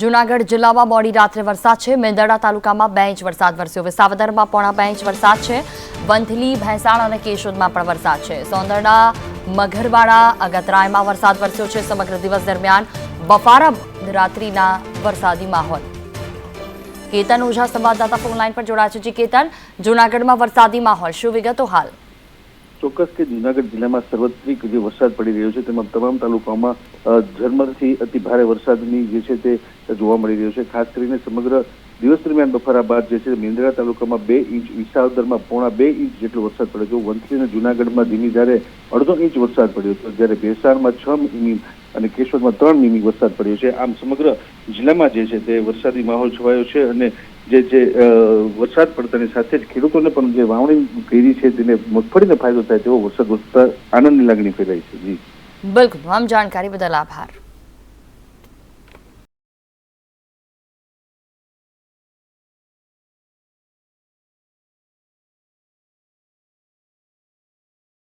જૂનાગઢ જિલ્લામાં મોડી રાત્રે વરસાદ છે. મેંદરડા તાલુકામાં બે ઇંચ વરસાદ વરસ્યો. વિસાવદરમાં પોણા બે ઇંચ વરસાદ છે. વંથલી, ભેંસાણ અને કેશોદમાં પણ વરસાદ છે. સોંદરડા, મઘરવાડા, અગતરાયમાં વરસાદ વરસ્યો છે. સમગ્ર દિવસ દરમિયાન બફારા રાત્રિના વરસાદી માહોલ. કેતન ઓઝા સંવાદદાતા ફોન લાઈન પર જોડાયા છે. જી, કેતન, જૂનાગઢમાં વરસાદી માહોલ. શું વિગતો હાલ? ચોક્કસ કે જુનાગઢ જિલ્લામાં સર્વત્રિક જે વરસાદ પડી રહ્યો છે, તેમાં તમામ તાલુકાઓમાં ઝરમરથી અતિ ભારે વરસાદની જે છે તે જોવા મળી રહ્યો છે. ખાસ કરીને સમગ્ર દિવસ દરમિયાન બફારા બાદ જે છે મેંદરા તાલુકામાં બે ઇંચ, વિસાવદરમાં પોણા બે ઇંચ જેટલો વરસાદ પડ્યો હતો વંથલી અને જુનાગઢમાં ધીમી ધારે અડધો ઇંચ વરસાદ પડ્યો હતો. જ્યારે ભેસાણમાં છ મીમી અને કેશોદમાં ત્રણ મીમી વરસાદ પડ્યો છે. આમ સમગ્ર જિલ્લામાં જે છે તે વરસાદી માહોલ છવાયો છે અને જે જે વરસાદ પડતાની સાથે જ ખેડૂતોને પણ જે વાવણી કરી છે તેને મગફળીને ફાયદો થાય તેવો વરસાદ વધતા આનંદની લાગણી ફેલાય છે. જી. બિલકુલ. આમ જાણકારી બદલ આભાર.